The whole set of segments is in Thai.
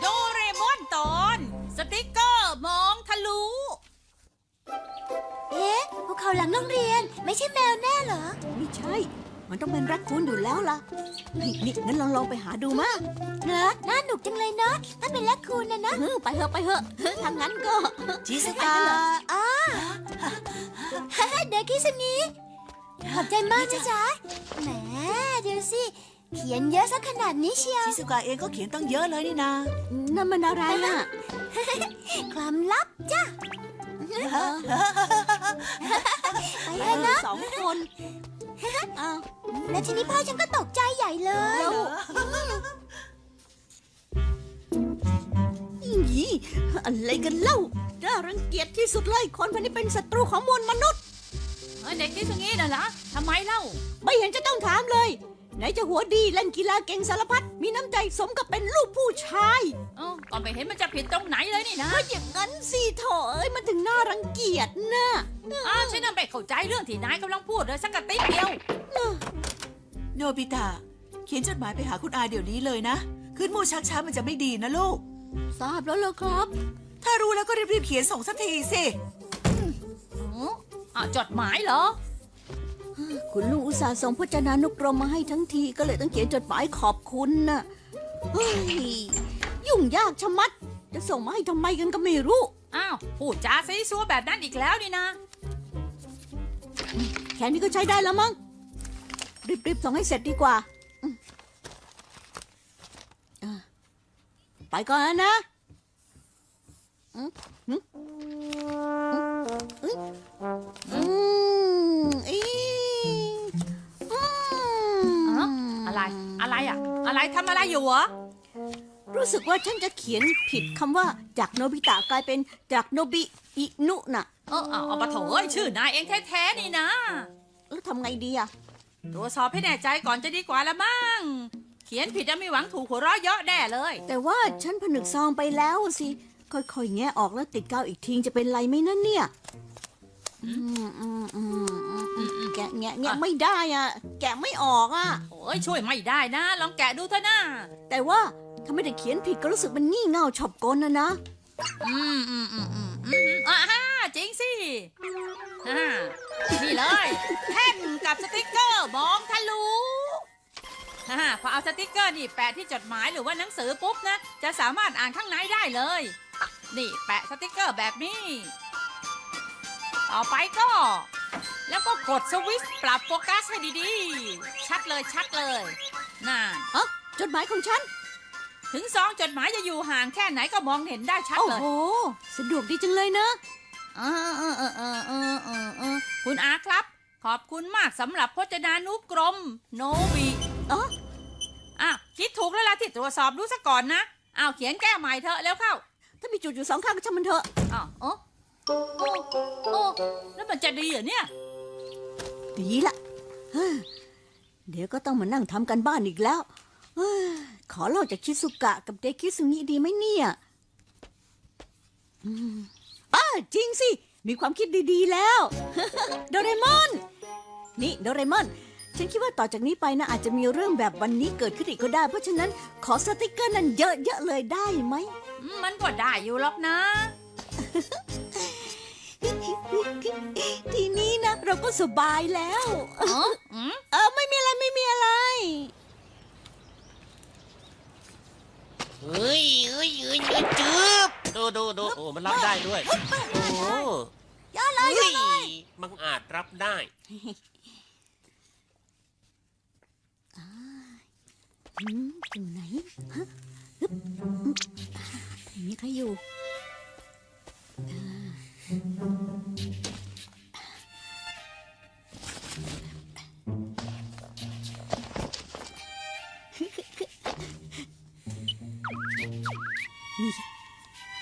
โดเรมอนตอน สติกเกอร์มองทะลุ เอ๊ะภูเขาหลังโรงเรียน ไม่ใช่แมวแน่เหรอ ไม่ใช่ มันต้องเป็นแรักคูนอยู่แล้วล่ะ นี่นี่งั้นลองลองไปหาดูมาเหรอน่าหนุกจังเลยเนาะถ้าเป็นแรคคูนนะนะเออไปเถอะไปเถอะทางนั้นก็ชิสกาอ๋อเด็กคิสนี้ขอบใจมากนะจ๊ะแหมเดี๋ยวสิ เขียนเยอะสักขนาดนี้เชียว ชิสุกะเองก็เขียนตั้งเยอะเลยนี่นา นั่นมันอะไรอะ ความลับจ้ะไปไปเถอะเถนะอะสองคนอ้าวแล้วทีนี้พ่อฉันก็ตกใจใหญ่เลยแล้วอีอะไรกันเล่าน่ารังเกียจที่สุดเลย คนคนนี้เป็นศัตรูของมวลมนุษย์เฮ้ยเด็กที่ตรงนี้น่ะเหรอทำไมเล่า ไม่เห็นจะต้องถามเลย ไหนจะหัวดีเล่นกีฬาเก่งสารพัดมีน้ำใจสมกับเป็นลูกผู้ชายเอ้าก็ไม่เห็นมันจะผิดตรงไหนเลยนี่นะก็อย่างนั้นสิโถเอ้ยมันถึงน่ารังเกียจนะอ้าวฉันน่ะไม่เข้าใจเรื่องที่นายกำลังพูดเลยสักกะติ๊บเดียวโนบิตะเขียนจดหมายไปหาคุณอาเดี๋ยวนี้เลยนะ ขึ้นมูชักช้ามันจะไม่ดีนะลูก ทราบแล้วเหรอครับ ถ้ารู้แล้วก็รีบๆเขียนส่งสักทีสิอ๋ออะจดหมายเหรอ คุณลุงอุตส่าห์ส่งพจนานุกรมมาให้ทั้งทีก็เลยต้องเขียนจดหมายขอบคุณน่ะเฮ้ยยุ่งยากชะมัด จะส่งมาให้ทำไมกันก็ไม่รู้ อ้าวพูดจาซีซัวแบบนั้นอีกแล้วนี่นะ แค่นี้ก็ใช้ได้แล้วมั้งรีบๆส่งให้เสร็จดีกว่าอืมอะไปก่อนนะอืมอืมอืมอืมอีอืม อะไร อะไร อะไรทำอะไรอยู่เหรอรู้สึกว่าฉันจะเขียนผิดคำว่าจากโนบิตะกลายเป็นจากโนบิอินุน่ะเออเอาเอาปะโถเอ้ยชื่อนายเองแท้ๆนี่นะ แล้วทำไงดีอะตรวจสอบให้แน่ใจก่อนจะดีกว่าละมั้งเขียนผิดจะไม่หวังถูกหัวเราะเยาะแน่เลย แต่ว่าฉันผนึกซองไปแล้วสิ ค่อยๆแงะออกแล้วติดกาวอีกทีจะเป็นไรไหมนั่นเนี่ย อืมอืมอืม แกะแงะแงะไม่ได้อะ แกะไม่ออกอะ โอ้ยช่วยไม่ได้นะ ลองแกะดูเถอะนะแต่ว่าถ้าไม่ได้เขียนผิดก็รู้สึกมันงี่เง่าฉอบกลนะนะ อืมอืมอืมอืมอืมอ่าฮะจริงสิอ่านี่เลยแท่นกับสติกเกอร์มองทะลุฮ่าพอเอาสติกเกอร์นี่แปะที่จดหมายหรือว่าหนังสือปุ๊บนะ จะสามารถอ่านข้างในได้เลย นี่แปะสติกเกอร์แบบนี้ ต่อไปก็ แล้วก็กดสวิตช์ปรับโฟกัสให้ดีๆ ชัดเลยชัดเลยน่าจดหมายของฉัน ถึงซองจดหมายจะอยู่ห่างแค่ไหนก็มองเห็นได้ชัดโอ้เลย โห สะดวกดีจังเลยนะเออเออเออเออเออเออเออคุณอาครับ ขอบคุณมากสำหรับพจนานุกรม โนบิอ๋ออะคิดถูกแล้วล่ะที่ตรวจสอบดูซะก่อนนะอ้าวเขียนแก้ใหม่เถอะเร็วเข้า ถ้ามีจุดอยู่สองข้างก็ช่างมันเถอะอ้าวโอ้ โอ้โอ้แล้วมันจะดีเหรอเนี่ย ดีละเฮ้ยเดี๋ยวก็ต้องมานั่งทำกันบ้านอีกแล้วเฮ้ยขอเล่าจากชิสุกะกับเดคิสุงิดีไหมเนี่ยอืมอ้าจริงสิ มีความคิดดีๆแล้ว โดเรมอน นี่โดเรมอน ฉันคิดว่าต่อจากนี้ไปนะอาจจะมีเรื่องแบบวันนี้เกิดขึ้นอีกก็ได้ เพราะฉะนั้นขอสติกเกอร์นั้นเยอะๆเลยได้ไหมอืมมันก็ได้อยู่หรอกนะ ทีนี้นะ เราก็สบายแล้วเอออืมเออไม่มีอะไรไม่มีอะไร เฮ้ยเฮ้ยเฮ้ยเฮ้ยจืบดูดูดูโอ้มันรับได้ด้วย โอ้ยอดเลยยอดเลยมันอาจรับได้อืมอยู่ไหนฮะฮึบอืมอ่าไม่มีใครอยู่อ่า นี่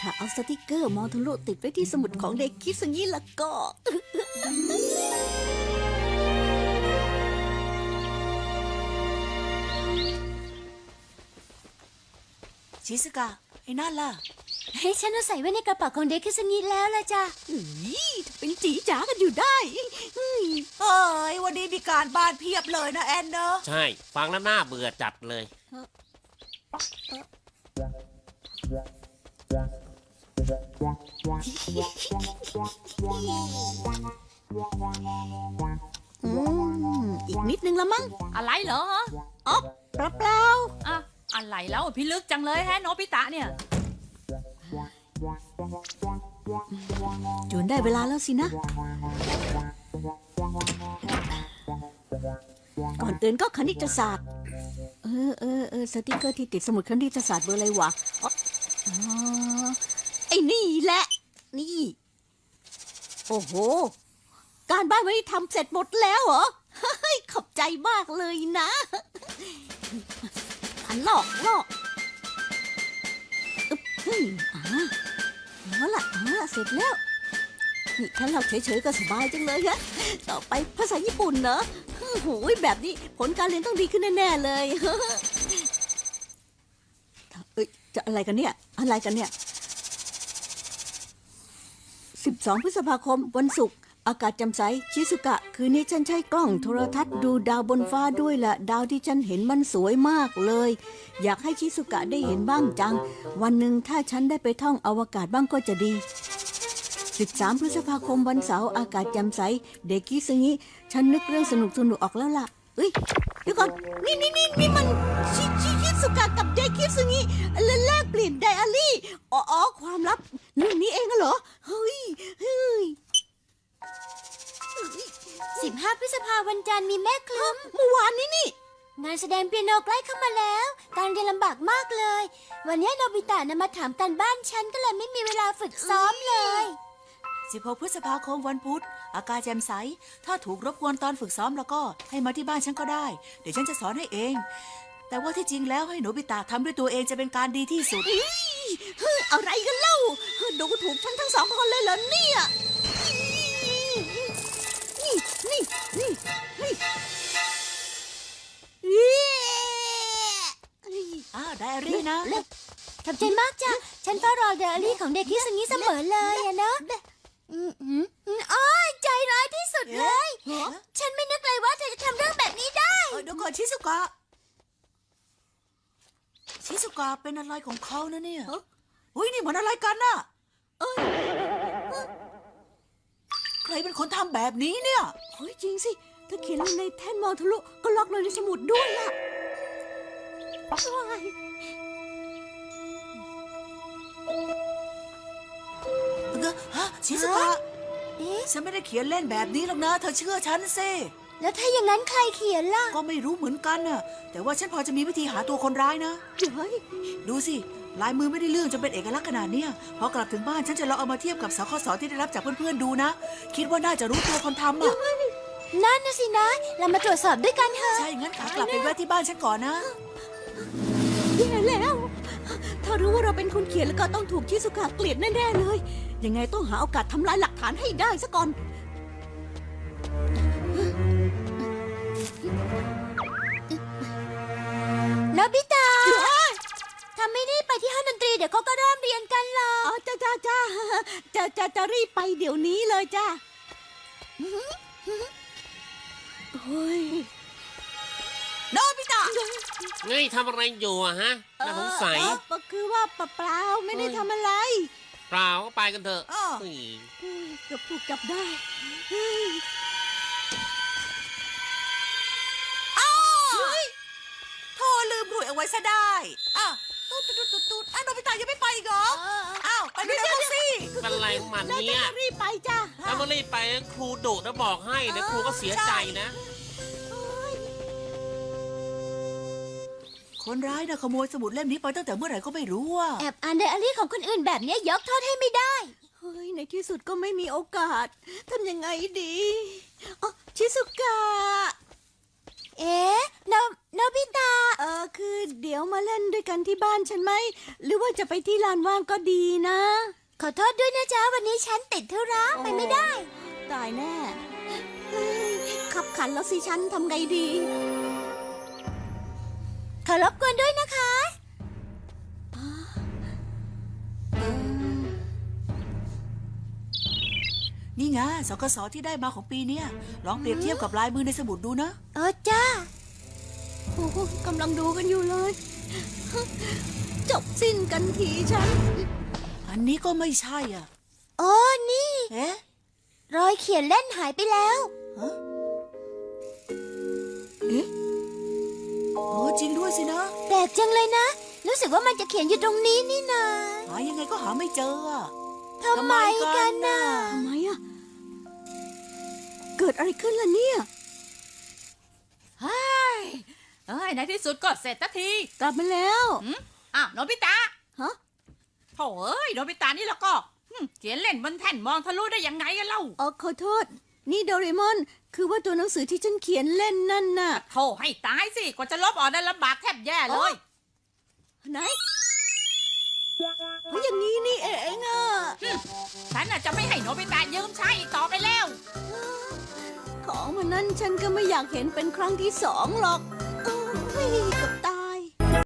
ถ้าเอาสติกเกอร์มองทะลุติดไว้ที่สมุดของเด็กคิดสังนี้ละก็ชิสกะไอ้นั่นล่ะ ให้ฉันเอาใส่ไว้ในกระเป๋าของเด็กคิสนี้แล้วละจ้ะเฮ้ยถ้าเป็นจีจ๋ากันอยู่ได้เฮ้ยเฮ้ยวันนี้มีการบ้านเพียบเลยนะแอนเนอะใช่ ฟังแล้วน่าเบื่อจัดเลย อืมอีกนิดนึงละมั้งอะไรเหรออ๋อเปล่าเปล่าอะอะไรแล้วพี่ลึกจังเลยแฮะโนบิตะเนี่ย จูนได้เวลาแล้วสินะ ก่อนอื่นก็คณิตศาสตร์ เออเออเออสติกเกอร์ที่ติดสมุดคณิตศาสตร์เบอร์อะไรวะอ๋อไอ้นี่แหละ นี่ โอ้โห การบ้านวันนี้ทำเสร็จหมดแล้วเหรอขอบใจมากเลยนะอันลอกลอกอึ๊บอ่า เอาละเอาละเสร็จแล้วนี่แค่เราเฉยๆก็สบายจังเลยฮะต่อไปภาษาญี่ปุ่นเนอโอ้โหแบบนี้ผลการเรียนต้องดีขึ้นแน่ๆเลยเอ้ยจะอะไรกันเนี่ยอะไรกันเนี่ย 12 พฤษภาคมวันศุกร์ อากาศจ่มใส ชิสุกะ คืนนี้ฉันใช้กล้องโทรทัศน์ดูดาวบนฟ้าด้วยละดาวที่ฉันเห็นมันสวยมากเลย อยากให้ชิสุกะได้เห็นบ้างจัง วันหนึ่งถ้าฉันได้ไปท่องอวกาศบ้างก็จะดี 13 พฤษภาคมวันเสาร์อากาศแจ่มใส เด็กกิซึงิฉันนึกเรื่องสนุกสนุกออกแล้วล่ะเอ้ยเดี๋ยวก่อนนี่นี่นี่นี่มันชิชิชิสุกะกับเด็กกิซึงิแลกเปลี่ยนไดอารี่อ๋ออ๋อความลับเรื่องนี้เองเหรอเฮ้ยเฮ้ย 15 พฤษภาวันจันทร์มีเมฆคลึ้มเมื่อวานนี้นี่ งานแสดงเปียโนใกล้เข้ามาแล้ว การเรียนลำบากมากเลย วันนี้โนบิตะนะมาถามการบ้านฉันก็เลยไม่มีเวลาฝึกซ้อมเลย 16 พฤษภาคมวันพุธ อากาศแจ่มใส ถ้าถูกรบกวนตอนฝึกซ้อมแล้วก็ให้มาที่บ้านฉันก็ได้ เดี๋ยวฉันจะสอนให้เอง แต่ว่าที่จริงแล้วให้หนูบิตาทำด้วยตัวเองจะเป็นการดีที่สุด เฮ้ยอะไรกันเล่าดูถูกฉันทั้งสองคนเลยเหรอเนี่ย นี่นี่นี่นี่เย้เฮ้ยอ้าวไดอารี่นะขอบใจมากจ้ะ ฉันเฝ้ารอเดอรี่ของเด็กที่สงี้เสมอเลยอะเนาะอืมอืมอืมอ้อยใจร้ายที่สุดเลยเหรอฉันไม่นึกเลยว่าเธอจะทำเรื่องแบบนี้ได้ เออเดี๋ยวก่อนชิสุกะชิสุกะเป็นอะไรของเขานะเนี่ยฮะอุ้ยนี่มันอะไรกันน่ะ เอ้ยใค รเป็นคนทำแบบนี้เนี่ยเฮ้ยจริงสิเธอเขียนลงในแท่นมองทะลุก็ล็อกเลยในสมุดด้วยล่ะว้ายฮะชิสุกะ เอ๊ะ ฉันไม่ได้เขียนเล่นแบบนี้หรอกนะ เธอเชื่อฉันสิ แล้วถ้าอย่างนั้นใครเขียนล่ะ ก็ไม่รู้เหมือนกันน่ะ แต่ว่าฉันพอจะมีวิธีหาตัวคนร้ายนะเฮ้ยดูสิ ลายมือไม่ได้เรื่องจนเป็นเอกลักษณ์ขนาดเนี้ยพอกลับถึงบ้านฉันจะลองเอามาเทียบกับสคสที่ได้รับจากเพื่อนๆดูนะ คิดว่าน่าจะรู้ตัวคนทำอะนั่นนะสินะ เรามาตรวจสอบด้วยกันเถอะ ใช่ งั้นขากลับไปแวะที่บ้านฉันก่อนนะแย่แล้วถ้ารู้ว่าเราเป็นคนเขียนแล้วก็ต้องถูกชิสุกะเกลียดแน่ๆเลย ยังไงต้องหาโอกาสทำลายหลักฐานให้ได้ซะก่อนโน เดี๋ยวเขาก็เริ่มเรียนกันหรอกอ๋อจ้าจ้าจ้าจะจะจะรีบไปเดี๋ยวนี้เลยจ้าโอ้ยโนบิตะเฮ้ยทำอะไรอยู่อะฮะน่าสงสัยเอ่อเอ่อคือว่าเปล่าๆไม่ได้ทำอะไร เปล่าก็ไปกันเถอะอ้อ เฮ้ยเฮ้ยเกือบถูกจับได้เฮ้ยโทรลืมหลุยเอาไว้ซะได้อ้าว ตูดตูดตูดตูดอ้าวโนบิตะยังไม่ไปอีกเหรออ้าวไปเร็วๆเข้าสิเป็นไรของมันแล้วเนี่ยจะรีบไปจ้าถ้าไม่รีบไปครูดุนะบอกให้นะครูก็เสียใจนะ คนร้ายน่ะขโมยสมุดเล่มนี้ไปตั้งแต่เมื่อไหร่ก็ไม่รู้อะแอบอ่านไดอารี่ของคนอื่นแบบเนี้ยยกโทษให้ไม่ได้เฮ้ยในที่สุดก็ไม่มีโอกาสทำยังไงดีอ๋อชิสุกะ เอ๊ะโนโนบิตะเออคือเดี๋ยวมาเล่นด้วยกันที่บ้านฉันไหม หรือว่าจะไปที่ลานว่างก็ดีนะ ขอโทษด้วยนะจ๊ะ วันนี้ฉันติดธุระไปไม่ได้ ตายแน่เฮ้ยขับขันแล้วสิฉันทำไงดี ขอรบกวนด้วยนะคะ นี่ไงสกสที่ได้มาของปีเนี้ยลองเปรียบเทียบกับลายมือในสมุดดูนะ เออจ้าโอ้โหกำลังดูกันอยู่เลยฉจบสิ้นกันทีฉัน อันนี้ก็ไม่ใช่อะ โอ้นี่ เอ๊ะรอยเขียนเล่นหายไปแล้ว ฮะเอ๊ะโอ้จริงด้วยสินะ แปลกจังเลยนะ รู้สึกว่ามันจะเขียนอยู่ตรงนี้นี่นาหายังไงก็หาไม่เจออะ ทำไมกันน่ะ ทำไมอะ เกิดอะไรขึ้นล่ะเนี่ยเฮ้ยเอ้ยในที่สุดก็เสร็จสักทีกลับมาแล้วหืมอ้าวโนบิตะฮะโถ่เอ้ยโนบิตะนี่แล้วก็หึเขียนเล่นบนแท่นมองทะลุได้ยังไงกันเล่าเออขอโทษ นี่โดเรมอน คือว่าตัวหนังสือที่ฉันเขียนเล่นนั่นน่ะ โถ่ให้ตายสิกว่าจะลบออกได้ลำบากแทบแย่เลย ไหน เพราะอย่างนี้นี่เองอะฉันน่ะจะไม่ให้โนบิตะยืมใช้อีกต่อไปแล้ว ของมันนั้นฉันก็ไม่อยากเห็นเป็นครั้งที่สองหรอก